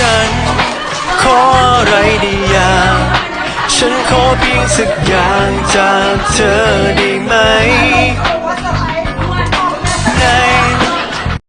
ฉัน ขออะไรได้อย่าง ฉันขอเพียงสักอย่างจากเธอได้ไหม